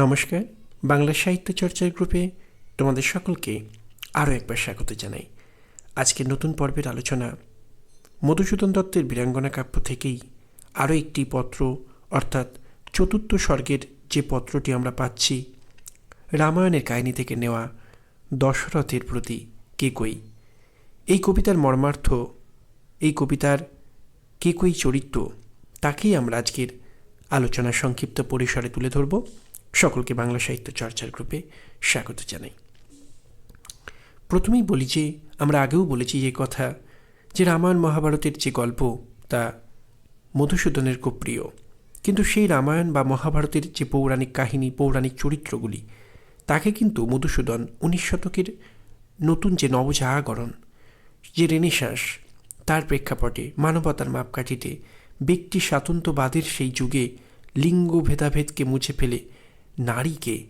নমস্কার, বাংলা সাহিত্য চর্চার গ্রুপে তোমাদের সকলকে আরও একবার স্বাগত জানাই। আজকের নতুন পর্বের আলোচনা মধুসূদন দত্তের বীরাঙ্গনা কাব্য থেকেই আরও একটি পত্র, অর্থাৎ চতুর্থ স্বর্গের যে পত্রটি আমরা পাচ্ছি, রামায়ণের কাহিনী থেকে নেওয়া দশরথের প্রতি কেকই এই কবিতার মর্মার্থ, এই কবিতার কেকই চরিত্র, তাকেই আমরা আজকের আলোচনা সংক্ষিপ্ত পরিসরে তুলে ধরব। সকলকে বাংলা সাহিত্য চর্চার গ্রুপে স্বাগত জানাই। প্রথমেই বলি যে, আমরা আগেও বলেছি এই কথা যে রামায়ণ মহাভারতের যে গল্প, তা মধুসূদনের খুব প্রিয়। কিন্তু সেই রামায়ণ বা মহাভারতের যে পৌরাণিক কাহিনী, পৌরাণিক চরিত্রগুলি, তাকে কিন্তু মধুসূদন উনিশ শতকের নতুন যে নবজাগরণ, যে রেনেসাঁস, তার প্রেক্ষাপটে মানবতার মাপকাঠিতে ব্যক্তি স্বাতন্ত্র্যবাদের সেই যুগে লিঙ্গ ভেদাভেদকে মুছে ফেলে নারীকে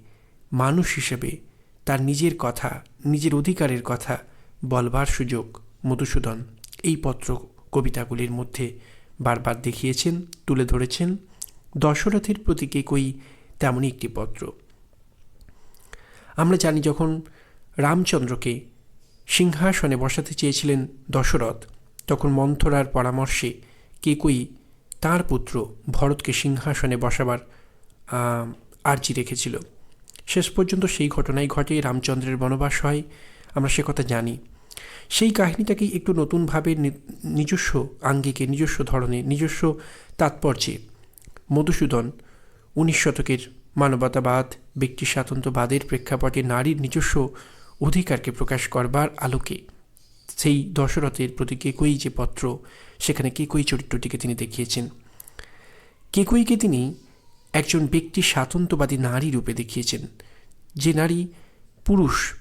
মানুষ হিসেবে তার নিজের কথা, নিজের অধিকারের কথা বলবার সুযোগ মধুসূদন এই পত্র কবিতাগুলির মধ্যে বারবার দেখিয়েছেন, তুলে ধরেছেন। দশরথের প্রতি কেকই তেমনই একটি পত্র। আমরা জানি যখন রামচন্দ্রকে সিংহাসনে বসাতে চেয়েছিলেন দশরথ, তখন মন্থরার পরামর্শে কেকই তার পুত্র ভরতকে সিংহাসনে বসাবার আর্জি রেখেছিল। শেষ পর্যন্ত সেই ঘটনাই ঘটে রামচন্দ্রের বনবাস হয়, আমরা সে কথা জানি। সেই কাহিনীটাকেই একটু নতুনভাবে নিজস্ব আঙ্গিকে, নিজস্ব ধরনে, নিজস্ব তাৎপর্যে। মধুসূদন, উনিশ শতকের মানবতাবাদ, ব্যক্তি স্বাতন্ত্র্যবাদের প্রেক্ষাপটে নারীর নিজস্ব অধিকারকে প্রকাশ করবার আলোকে। সেই দশরথের প্রতি কেকই যে পত্র, সেখানে কেকই চরিত্রটিকে তিনি দেখিয়েছেন। কেকইকে তিনি একজন ব্যক্তি স্বাতন্ত্র্যবাদী নারী রূপে দেখিয়েছেন। যে নারী পুরুষ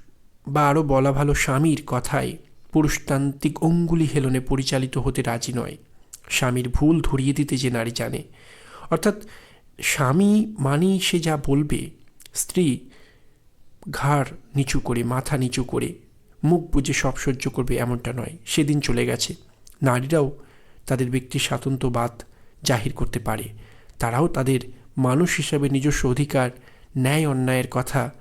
বা আরও বলা ভালো স্বামীর কথায় পুরুষতান্ত্রিক অঙ্গুলি হেলনে পরিচালিত হতে রাজি নয়। স্বামীর ভুল ধরিয়ে দিতে যে নারী জানে। অর্থাৎ স্বামী মানেই সে যা বলবে, স্ত্রী ঘাড় নিচু করে, মাথা নিচু করে, মুখ বুজে সব সহ্য করবে এমনটা নয়। সেদিন চলে গেছে। নারীরাও তাদের ব্যক্তি স্বাতন্ত্র্যবাদ জাহির করতে পারে। তারাও তাদের মানুষ হিসাবে নিজস্ব অধিকার, ন্যায় অন্যায়ের কথা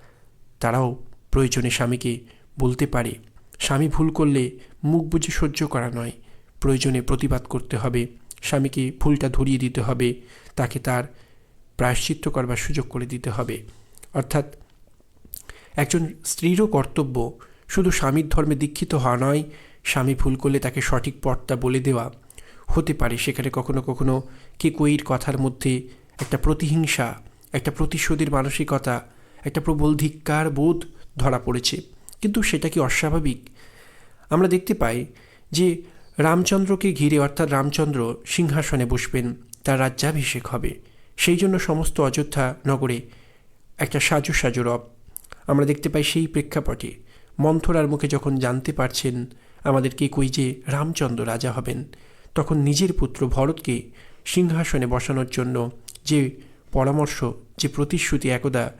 তারাও প্রয়োজনে স্বামীকে বলতে পারে। স্বামী ভুল করলে মুখ বুঝে সহ্য করা নয়। প্রয়োজনে প্রতিবাদ করতে হবে। স্বামীকে ভুলটা ধরিয়ে দিতে হবে। তাকে তার প্রায়শ্চিত্ত করবার সুযোগ করে দিতে হবে। অর্থাৎ একজন স্ত্রীরও কর্তব্য শুধু স্বামীর ধর্মে দীক্ষিত হওয়া নয়, স্বামী ভুল করলে তাকে সঠিক পথটা বলে দেওয়া হতে পারে। সেখানে কখনো কখনো কেকইর কথার মধ্যে একটা প্রতিহিংসা, একটা প্রতিশোধের মানসিকতা, একটা প্রবল ধিক্কার বোধ ধরা পড়েছে। কিন্তু সেটা কি অস্বাভাবিক? আমরা দেখতে পাই যে রামচন্দ্রকে ঘিরে অর্থাৎ রামচন্দ্র সিংহাসনে বসবেন, তার রাজ্যাভিষেক হবে। সেই জন্য সমস্ত অযোধ্যা নগরে একটা সাজু সাজু রব। আমরা দেখতে পাই সেই প্রেক্ষাপটে মন্থরার মুখে যখন জানতে পারছেন আমাদের কে কই যে রামচন্দ্র রাজা হবেন, তখন নিজের পুত্র ভরতকে সিংহাসনে বসানোর জন্য যে পরামর্শ, যে প্রতিশ্রুতি একদা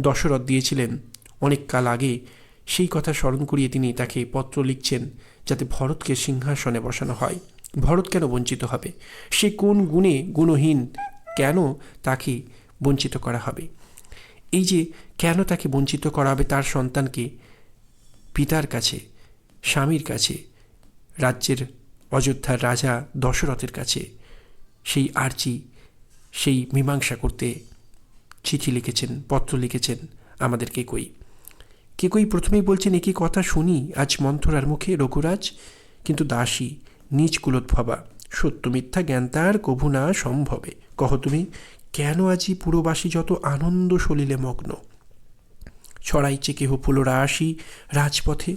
দশরথ দিয়েছিলেন অনেক কাল আগে, সেই কথা স্মরণ করিয়ে তিনি তাকে পত্র লিখছেন যাতে ভরতকে সিংহাসনে বসানো হয়। ভরত কেন বঞ্চিত হবে? সে কোন গুণে গুণহীন কেন তাকে বঞ্চিত করা হবে? এই যে কেন তাকে বঞ্চিত করা হবে তার সন্তানকে পিতার কাছে, স্বামীর কাছে, রাজ্যের অযোধ্যার রাজা দশরথের কাছে, সেই আর্জি সেই মীমাংসা করতে চিঠি লিখেছেন, পত্র লিখেছেন আমাদের কেকই কেকই প্রথমেই বলছেন, একই কথা শুনি, আজ মন্থরার মুখে রঘুরাজ, কিন্তু দাসী নিজ কুলোদ্ভবা সত্য মিথ্যা জ্ঞান তার কভু না সম্ভবে। কহ তুমি, কেন আজি পুরবাসী যত আনন্দ সলিলে মগ্ন? ছড়াইছে কেহ ফুলরা আসি রাজপথে,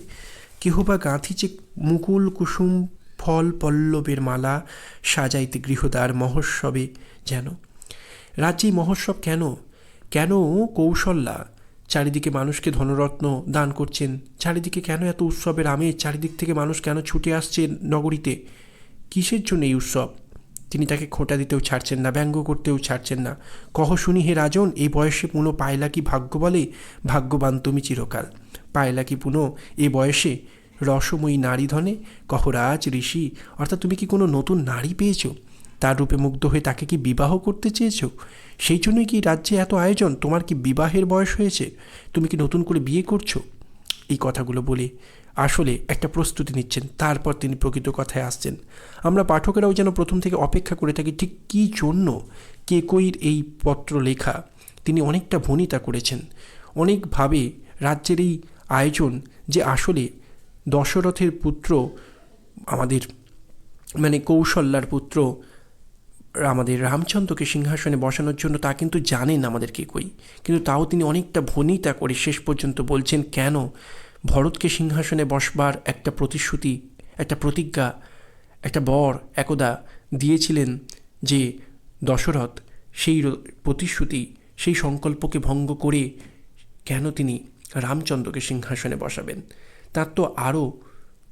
কেহ বা গাঁথিছে মুকুল, কুসুম, ফল, পল্লবের মালা, সাজাইতে গৃহদ্বার মহোৎসবে যেন রাজ্যে মহোৎসব কেন? কেন কৌশল্যা? চারিদিকে মানুষকে ধনরত্ন দান করছেন। চারিদিকে কেন এত উৎসবের আমেজ? চারিদিক থেকে মানুষ কেন ছুটে আসছে নগরীতে? কিসের জন্য এই উৎসব? তিনি তাকে খোঁটা দিতেও ছাড়ছেন না, ব্যঙ্গ করতেও ছাড়ছেন না। কহ শুনি হে রাজন এই বয়সে পুনো পায়লা কি ভাগ্য বলে? ভাগ্যবান তুমি চিরকাল। পায়লা কি পুনো এ বয়সে? রসময়ী নারী ধনে? কহ রাজ ঋষি, অর্থাৎ তুমি কি কোনো নতুন নারী পেয়েছ? তার রূপে মুগ্ধ হয়ে তাকে কি বিবাহ করতে চেয়েছ? সেই জন্যই কি রাজ্যে এত আয়োজন? তোমার কি বিবাহের বয়স হয়েছে? তুমি কি নতুন করে বিয়ে করছ? এই কথাগুলো বলে আসলে একটা প্রস্তুতি নিচ্ছেন। তারপর তিনি প্রকৃত কথায় আসছেন, আমরা পাঠকেরাও যেন প্রথম থেকে অপেক্ষা করে থাকি, ঠিক কী জন্য? কেকইর এই পত্র লেখা তিনি অনেকটা ভনিতা করেছেন। অনেকভাবে রাজ্যের এই আয়োজন যে আসলে দশরথের পুত্র, আমাদের মানে কৌশল্যার পুত্র আমাদের রামচন্দ্রকে সিংহাসনে বসানোর জন্য তা কিন্তু জানেন আমাদের কে কই। কিন্তু তাও তিনি অনেকটা ভনিতা করে শেষ পর্যন্ত বলছেন, কেন? ভরতকে সিংহাসনে বসবার একটা প্রতিশ্রুতি, একটা প্রতিজ্ঞা, একটা বর একদা দিয়েছিলেন যে দশরথ সেই প্রতিশ্রুতি, সেই সংকল্পকে ভঙ্গ করে কেন তিনি রামচন্দ্রকে সিংহাসনে বসাবেন? তার তো আরও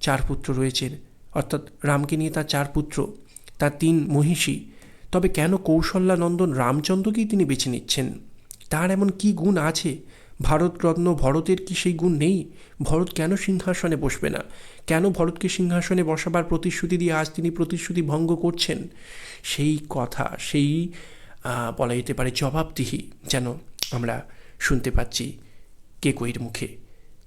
চার পুত্র রয়েছেন। অর্থাৎ রামকে নিয়ে তার চার পুত্র, তার তিন মহিষী তবে কেন কৌশল্যানন্দন রামচন্দ্রকেই তিনি বেছে নিচ্ছেন? তার এমন কি গুণ আছে? ভারতরত্ন ভরতের কি সেই গুণ নেই? ভরত কেন সিংহাসনে বসবে না? কেন ভরতকে সিংহাসনে বসাবার প্রতিশ্রুতি দিয়ে আজ তিনি প্রতিশ্রুতি ভঙ্গ করছেন? সেই কথা, সেই বলা যেতে পারে জবাবদিহি যেন আমরা শুনতে পাচ্ছি কেকইর মুখে।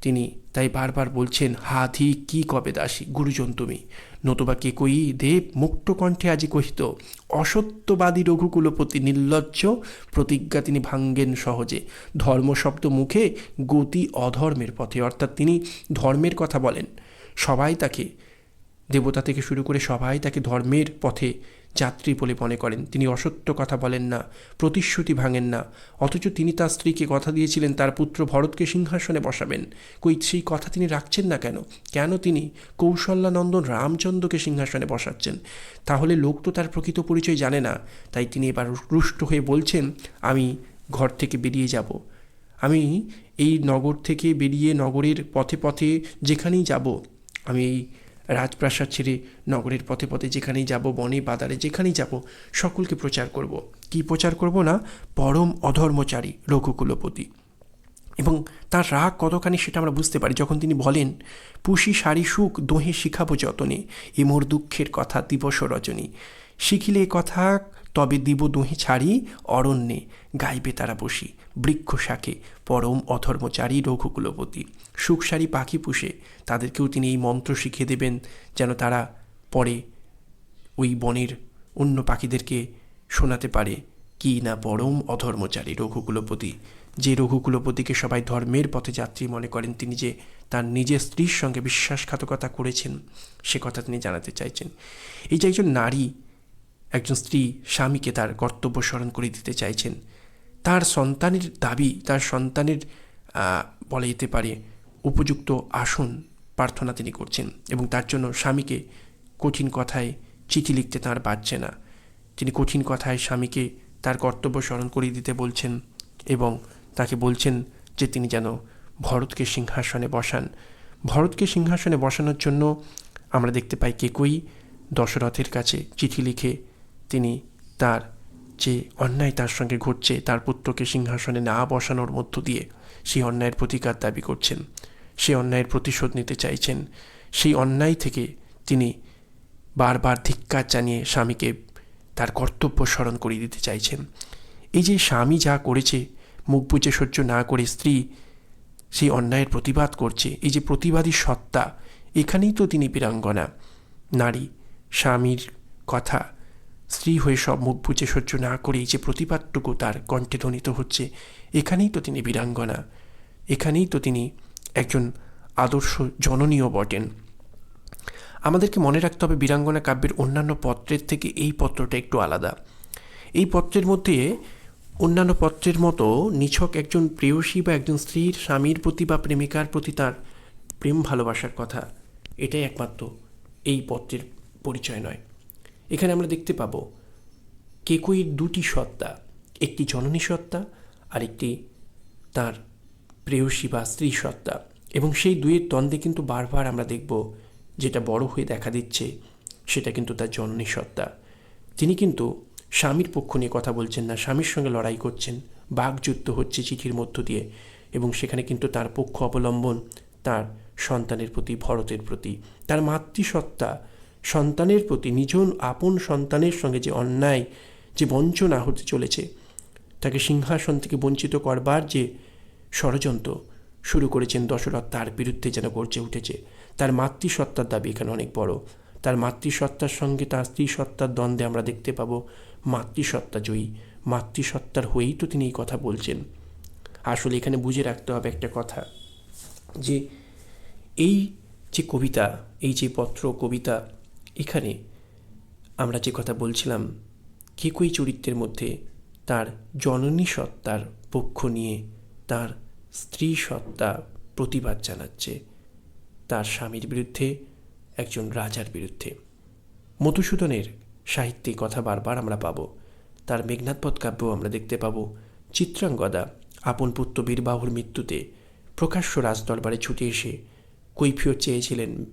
তিনি তাই বারবার বলছেন, হা ধি, কি কবে দাসী? গুরুজন তুমি। নতুবা কে কই? দেব, মুক্ত কণ্ঠে আজি কহিত, অসত্যবাদী রঘুকুলপতি নির্লজ্জ, প্রতিজ্ঞা তিনি ভাঙ্গেন সহজে। ধর্ম শব্দ মুখে গতি অধর্মের পথে। অর্থাৎ তিনি ধর্মের কথা বলেন। সবাই তাকে, দেবতা থেকে শুরু করে সবাই তাকে ধর্মের পথে যাত্রী বলে মনে করেন। তিনি অসত্য কথা বলেন না, প্রতিশ্রুতি ভাঙেন না। অথচ তিনি তার স্ত্রীকে কথা দিয়েছিলেন, তার পুত্র ভরতকে সিংহাসনে বসাবেন। কই, সেই কথা তিনি রাখছেন না কেন? কেন তিনি কৌশল্যানন্দন রামচন্দ্রকে সিংহাসনে বসাচ্ছেন? তাহলে লোক তো তার প্রকৃত পরিচয় জানে না। তাই তিনি এবার রুষ্ট হয়ে বলছেন, আমি ঘর থেকে বেরিয়ে যাব। আমি এই নগর থেকে বেরিয়ে নগরের পথে পথে যেখানেই যাব, আমি এই রাজপ্রাসাদ ছেড়ে নগরের পথে পথে যেখানেই যাব, বনে বাদারে যেখানেই যাব, সকলকে প্রচার করব। কি প্রচার করব না? পরম অধর্মচারী, রঘুকুলপতি। এবং তার রাগ কতখানি সেটা আমরা বুঝতে পারি। যখন তিনি বলেন, পুষি সারি সুখ, দোহে শিখাবো যতনে, এ মোর দুঃখের কথা, দিবস রজনী। শিখিলে কথা তবে দিব দোহে ছাড়ি অরণ্যে, গাইবে তারা বসি, বৃক্ষ শাকে পরম অধর্মচারী রঘুকুলপতি। সুখসারী পাখি পুষে, তাদেরকেও তিনি এই মন্ত্র শিখিয়ে দেবেন যেন তারা পরে ওই বনের অন্য পাখিদেরকে শোনাতে পারে, কি না পরম অধর্মচারী রঘুকুলপতি। যে রঘুকুলপতিকে সবাই ধর্মের পথে যাত্রী মনে করেন, তিনি যে তার নিজের স্ত্রীর সঙ্গে বিশ্বাসঘাতকতা করেছেন, সে কথা তিনি জানাতে চাইছেন। এই যে একজন নারী একজন স্ত্রী স্বামীকে তার কর্তব্য স্মরণ করে দিতে চাইছেন। তার সন্তানের দাবি, তার সন্তানের বলা যেতে পারে, উপযুক্ত আসন প্রার্থনা তিনি করছেন এবং তার জন্য স্বামীকে কঠিন কথায় চিঠি লিখতে তার বাজছে না। তিনি কঠিন কথায় স্বামীকে তার কর্তব্য স্মরণ করিয়ে দিতে বলছেন এবং তাকে বলছেন যে তিনি যেন ভরতকে সিংহাসনে বসান। ভরতকে সিংহাসনে বসানোর জন্য আমরা দেখতে পাই কেকই দশরথের কাছে চিঠি লিখে তিনি তার যে অন্যায় তার সঙ্গে ঘটছে, তার পুত্রকে সিংহাসনে না বসানোর মধ্য দিয়ে সেই অন্যায়ের প্রতিকার দাবি করছেন সেই অন্যায়ের প্রতিশোধ নিতে চাইছেন। সেই অন্যায় থেকে তিনি বারবার ধিক্কার জানিয়ে স্বামীকে তার কর্তব্য স্মরণ করিয়ে দিতে চাইছেন। এই যে স্বামী যা করেছে, মুখ বুজে সহ্য না করে স্ত্রী সেই অন্যায়ের প্রতিবাদ করছে, এই যে প্রতিবাদী সত্তা, এখানেই তো তিনি বীরাঙ্গনা। নারী, স্বামীর কথা স্ত্রী হয়ে সব মুখ বুজে সহ্য না করে যে প্রতিবাদটুকু তার কণ্ঠে ধ্বনিত হচ্ছে, এখানেই তো তিনি বীরাঙ্গনা। এখানেই তো তিনি একজন আদর্শ জননীয় বটেন। আমাদেরকে মনে রাখতে হবে বীরাঙ্গনা কাব্যের অন্যান্য পত্রের থেকে এই পত্রটা একটু আলাদা। এই পত্রের মধ্যে অন্যান্য পত্রের মতো নিছক একজন প্রেয়সী বা একজন স্ত্রীর স্বামীর প্রতি বা প্রেমিকার প্রতি তার প্রেম ভালোবাসার কথা। এটাই একমাত্র এই পত্রের পরিচয় নয়। এখানে আমরা দেখতে পাবো কেকইর দুটি সত্তা, একটি জননী সত্তা আর একটি তার প্রেয়সী বা স্ত্রী সত্তা। এবং সেই দুয়ের দ্বন্দ্বে কিন্তু বারবার আমরা দেখব যেটা বড় হয়ে দেখা দিচ্ছে, সেটা কিন্তু তার জননী সত্তা। তিনি কিন্তু স্বামীর পক্ষ নিয়ে কথা বলছেন না, স্বামীর সঙ্গে লড়াই করছেন, বাকযুদ্ধ হচ্ছে চিঠির মধ্য দিয়ে এবং সেখানে কিন্তু তার পক্ষ অবলম্বন তার সন্তানের প্রতি, ভরতের প্রতি। তার মাতৃসত্তা সন্তানের প্রতি নিজ আপন সন্তানের সঙ্গে যে অন্যায়, যে বঞ্চনা হতে চলেছে, তাকে সিংহাসন থেকে বঞ্চিত করবার যে ষড়যন্ত্র শুরু করেছেন দশরথ, তার বিরুদ্ধে যেন গর্জে উঠেছে। তার মাতৃসত্তার দাবি এখানে অনেক বড়। তার মাতৃসত্তার সঙ্গে তার স্ত্রী সত্তার দ্বন্দ্বে আমরা দেখতে পাব, মাতৃসত্তা জয়ী। মাতৃসত্তার হয়েই তো তিনি এই কথা বলছেন। আসলে এখানে বুঝে রাখতে হবে একটা কথা, যে এই যে কবিতা, এই যে পত্র কবিতা এখানে আমরা যে কথা বলছিলাম, কেকই চরিত্রের মধ্যে তার জননী সত্তার পক্ষ নিয়ে তার স্ত্রী সত্তা প্রতিবাদ জানাচ্ছে। তার স্বামীর বিরুদ্ধে, একজন রাজার বিরুদ্ধে। মধুসূদনের সাহিত্যে কথা বারবার আমরা পাবো। তার মেঘনাথপথ কাব্যও আমরা দেখতে পাবো। চিত্রাঙ্গদা আপন পুত্র বীরবাহুর মৃত্যুতে প্রকাশ্য রাজদরবারে ছুটে এসে কৈফিয়ত চেয়েছিলেন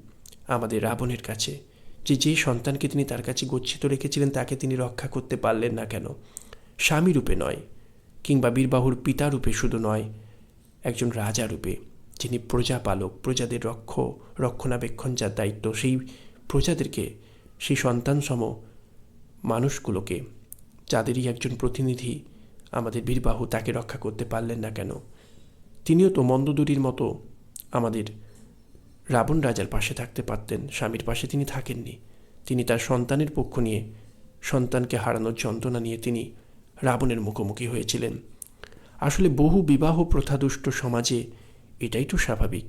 আমাদের রাবণের কাছে। যে যে সন্তানকে তিনি তার কাছে গচ্ছিত রেখেছিলেন, তাকে তিনি রক্ষা করতে পারলেন না কেন? স্বামী রূপে নয়, কিংবা বীরবাহুর পিতা রূপে শুধু নয়, একজন রাজা রূপে, যিনি প্রজাপালক, প্রজাদের রক্ষ, রক্ষণাবেক্ষণ যার দায়িত্ব, সেই প্রজাদেরকে, সেই সন্তানসম মানুষগুলোকে, যাদেরই একজন প্রতিনিধি আমাদের বীরবাহু তাকে রক্ষা করতে পারলেন না কেন? তিনিও তো মন্দদুরির মতো আমাদের রাবণ রাজার পাশে থাকতে পারতেন, স্বামীর পাশে তিনি থাকেননি। তিনি তার সন্তানের পক্ষ নিয়ে, সন্তানকে হারানোর যন্ত্রণা নিয়ে তিনি রাবণের মুখোমুখি হয়েছিলেন। আসলে বহু বিবাহ প্রথাদুষ্ট সমাজে এটাই তো স্বাভাবিক।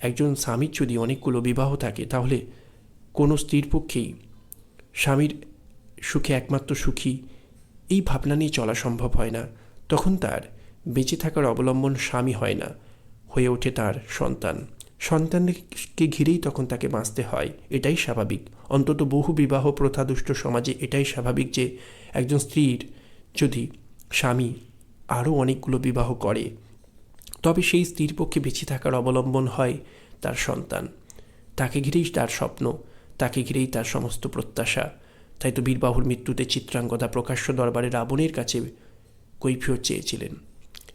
একজন স্বামীর যদি অনেকগুলো বিবাহ থাকে, তাহলে কোনো স্ত্রীর পক্ষেই স্বামীর সুখে একমাত্র সুখী এই ভাবনা নিয়ে চলা সম্ভব হয় না। তখন তার বেঁচে থাকার অবলম্বন স্বামী হয় না, হয়ে ওঠে তার সন্তান। সন্তানকে ঘিরেই তখন তাকে বাঁচতে হয়। এটাই স্বাভাবিক। অন্তত বহু বিবাহ প্রথাদুষ্ট সমাজে এটাই স্বাভাবিক যে, একজন স্ত্রীর যদি স্বামী আরও অনেকগুলো বিবাহ করে, তবে সেই স্ত্রীর পক্ষে বেঁচে থাকার অবলম্বন হয় তার সন্তান। তাকে ঘিরেই তার স্বপ্ন, তাকে ঘিরেই তার সমস্ত প্রত্যাশা। তাই তো বীরবাহুর মৃত্যুতে চিত্রাঙ্গদা প্রকাশ্য দরবারে রাবণের কাছে কৈফিয়ত চেয়েছিলেন।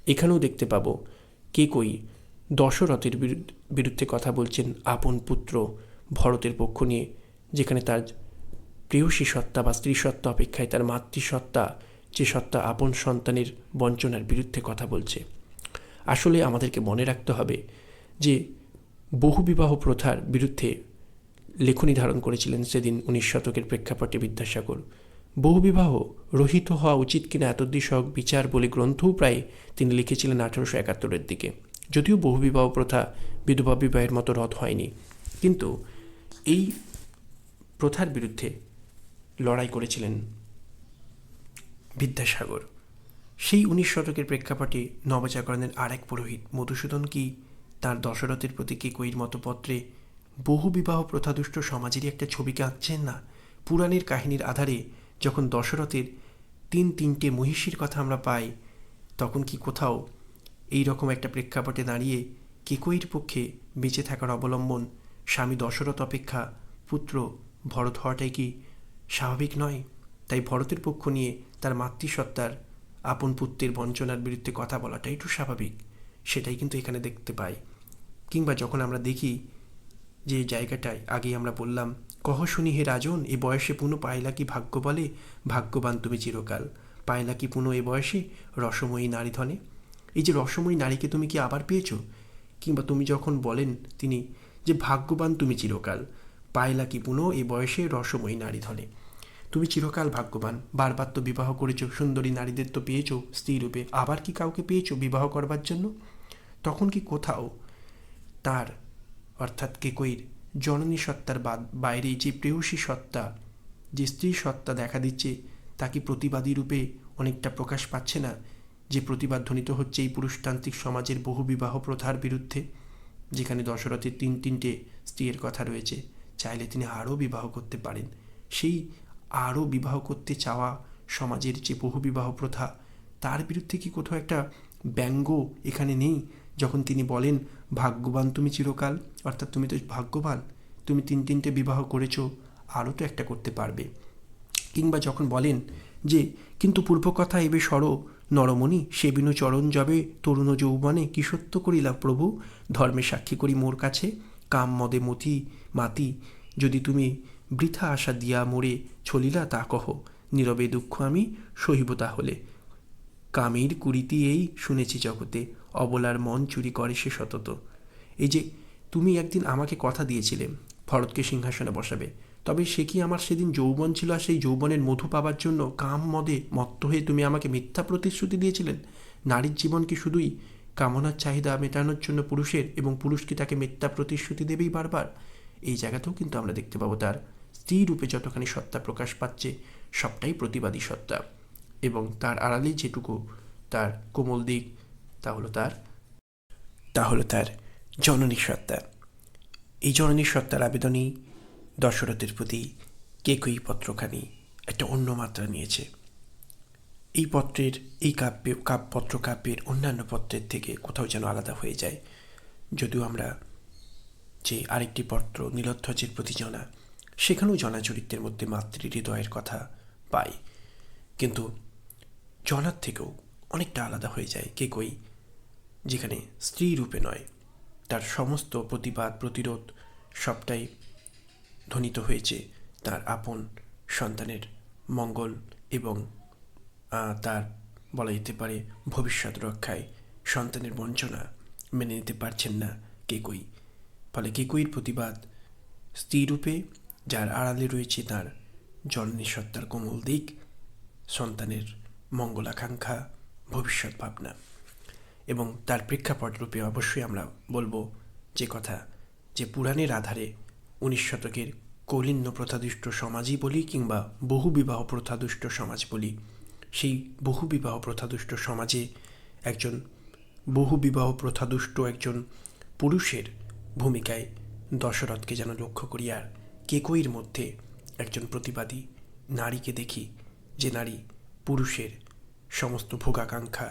এখানেও দেখতে পাবো, কে কই দশরথের বিরুদ্ধে কথা বলছেন আপন পুত্র ভরতের পক্ষ নিয়ে, যেখানে তার প্রেয়সী সত্তা বা স্ত্রী সত্তা অপেক্ষায় তার মাতৃসত্তা, যে সত্তা আপন সন্তানের বঞ্চনার বিরুদ্ধে কথা বলছে। আসলে আমাদেরকে মনে রাখতে হবে যে বহু বিবাহ প্রথার বিরুদ্ধে লেখনী ধারণ করেছিলেন সেদিন উনিশ শতকের প্রেক্ষাপটে বিদ্যাসাগর। বহুবিবাহ রহিত হওয়া উচিত কিনা এতদ্দিশক বিচার বলে গ্রন্থও প্রায় তিনি লিখেছিলেন আঠারোশো একাত্তরের দিকে। যদিও বহুবিবাহ প্রথা বিধবা বিবাহের মতো রদ হয়নি, কিন্তু এই প্রথার বিরুদ্ধে লড়াই করেছিলেন বিদ্যাসাগর। সেই উনিশ শতকের প্রেক্ষাপটে নবজাগরণের আরেক পুরোহিত মধুসূদন কি তার দশরথের প্রতি কেকইর মতো পত্রে বহু বিবাহ প্রথাদুষ্ট সমাজেরই একটা ছবিকে আঁকছেন না? পুরাণের কাহিনীর আধারে যখন দশরথের তিন তিনটে মহিষীর কথা আমরা পাই, তখন কি কোথাও এই রকম একটা প্রেক্ষাপটে দাঁড়িয়ে কেকইর পক্ষে বেঁচে থাকার অবলম্বন স্বামী দশরথ অপেক্ষা পুত্র ভরত হওয়াটাই কি স্বাভাবিক নয়? তাই ভরতের পক্ষ নিয়ে তার মাতৃসত্তার আপন পুত্রের বঞ্চনার বিরুদ্ধে কথা বলাটাই একটু স্বাভাবিক। সেটাই কিন্তু এখানে দেখতে পাই। কিংবা যখন আমরা দেখি যে জায়গাটায় আগেই আমরা বললাম, কহ শুনি হে রাজন, এ বয়সে পুনঃ পায়লা কি ভাগ্য বলে? ভাগ্যবান তুমি চিরকাল। পায়লা কি পুনঃ এ বয়সে? রসময়ী নারী ধনে। এই যে রসময়ী নারীকে তুমি কি আবার পেয়েছ? কিংবা তুমি যখন বলেন তিনি যে ভাগ্যবান তুমি চিরকাল পায়লা কি পুনঃ এ বয়সে রসময়ী নারী ধনে। তুমি চিরকাল ভাগ্যবান, বারবার তো বিবাহ করেছ, সুন্দরী নারীদের তো পেয়েছ স্ত্রীরূপে আবার কি কাউকে পেয়েছ বিবাহ করবার জন্য? তখন কি কোথাও তার, অর্থাৎ কেকইর, জননী সত্তার বাইরে যে প্রেয়সী সত্তা, যে স্ত্রী সত্তা দেখা দিচ্ছে, তা কি প্রতিবাদী রূপে অনেকটা প্রকাশ পাচ্ছে না? যে প্রতিবাদ ধ্বনিত হচ্ছে এই পুরুষতান্ত্রিক সমাজের বহু বিবাহ প্রথার বিরুদ্ধে, যেখানে দশরথের তিন তিনটে স্ত্রীর কথা রয়েছে, চাইলে তিনি আরও বিবাহ করতে পারেন। সেই আরও বিবাহ করতে চাওয়া সমাজের যে বহু বিবাহ প্রথা, তার বিরুদ্ধে কি কোথাও একটা ব্যঙ্গ এখানে নেই? যখন তিনি বলেন, ভাগ্যবান তুমি চিরকাল, অর্থাৎ তুমি তো ভাগ্যবান, তুমি তিন তিনটে বিবাহ করেছ, আরও তো একটা করতে পারবে। কিংবা যখন বলেন যে, কিন্তু পূর্বকথা এবে সর, নরমণি সে বিনু চরণ যাবে তরুণ যৌবনে কি সত্য করিলা প্রভু? ধর্মে সাক্ষী করি মোর কাছে, কাম মদে মতি, মাতি, যদি তুমি বৃথা আশা দিয়া মোরে ছলিলা তা কহ, নীরবে দুঃখ আমি সহিব তাহলে। কামের কুড়িতি এই শুনেছি জগতে, অবলার মন চুরি করে সে সতত। এই যে, তুমি একদিন আমাকে কথা দিয়েছিলে, ভরতকে সিংহাসনে বসাবে তবে সে কি আমার সেদিন যৌবন ছিল আর সেই যৌবনের মধু পাবার জন্য কাম মদে মত্ত হয়ে তুমি আমাকে মিথ্যা প্রতিশ্রুতি দিয়েছিলেন? নারীর জীবন কি শুধুই কামনার চাহিদা মেটানোর জন্য পুরুষের এবং পুরুষ কি তাকে মিথ্যা প্রতিশ্রুতি দেবেই বারবার? এই জায়গাতেও কিন্তু আমরা দেখতে পাবো তার স্ত্রী রূপে যতখানি সত্তা প্রকাশ পাচ্ছে, সবটাই প্রতিবাদী সত্তা। এবং তার আড়ালে যেটুকু তার কোমল দিক, তা হলো তার তা হলো তার জননী সত্তা। এই জননী সত্তার আবেদনেই দশরথের প্রতি কেকই পত্রখানি একটা অন্য মাত্রা নিয়েছে। এই পত্রের, এই কাব্যে পত্র কাব্যের অন্যান্য পত্রের থেকে কোথাও যেন আলাদা হয়ে যায়। যদিও আমরা যে আরেকটি পত্র নীলধ্বজের প্রতি জনা, সেখানেও জনা চরিত্রের মধ্যে মাতৃ হৃদয়ের কথা পাই। কিন্তু জনার থেকেও অনেকটা আলাদা হয়ে যায় কে কই যেখানে স্ত্রী রূপে নয়, তার সমস্ত প্রতিবাদ, প্রতিরোধ সবটাই ধ্বনিত হয়েছে তার আপন সন্তানের মঙ্গল এবং তার বলা যেতে পারে ভবিষ্যৎ রক্ষায় সন্তানের বঞ্চনা মেনে নিতে পারছেন না কেকই। ফলে কেকইর প্রতিবাদ স্ত্রীরূপে, যার আড়ালে রয়েছে তার জননী সত্তার কোমল দিক, সন্তানের মঙ্গলাকাঙ্ক্ষা, ভবিষ্যৎ ভাবনা। এবং তার প্রেক্ষাপট রূপে অবশ্যই আমরা বলব যে কথা যে পুরাণের আধারে উনিশ শতকের কৌলিন্য প্রথাদুষ্ট সমাজই বলি কিংবা বহু বিবাহ প্রথাদুষ্ট সমাজ বলি, সেই বহু বিবাহ প্রথাদুষ্ট সমাজে একজন বহু বিবাহ প্রথাদুষ্ট একজন পুরুষের ভূমিকায় দশরথকে যেন লক্ষ্য করি আর কেকইর মধ্যে একজন প্রতিবাদী নারীকে দেখি যে নারী পুরুষের সমস্ত ভোগাকাঙ্ক্ষা,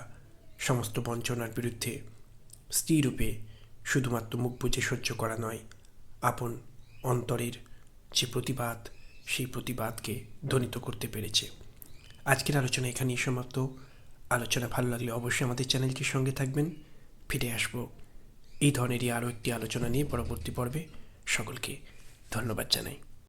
সমস্ত বঞ্চনার বিরুদ্ধে স্ত্রীরূপে শুধুমাত্র মুখ বুঝে সহ্য করা নয়, আপন অন্তরের যে প্রতিবাদ, সেই প্রতিবাদকে ধ্বনিত করতে পেরেছে। আজকের আলোচনা এখানেই সমাপ্ত। আলোচনা ভালো লাগলে অবশ্যই আমাদের চ্যানেলটির সঙ্গে থাকবেন। ফিরে আসব এই ধরনেরই আরও একটি আলোচনা নিয়ে পরবর্তী পর্বে। সকলকে ধন্যবাদ জানাই।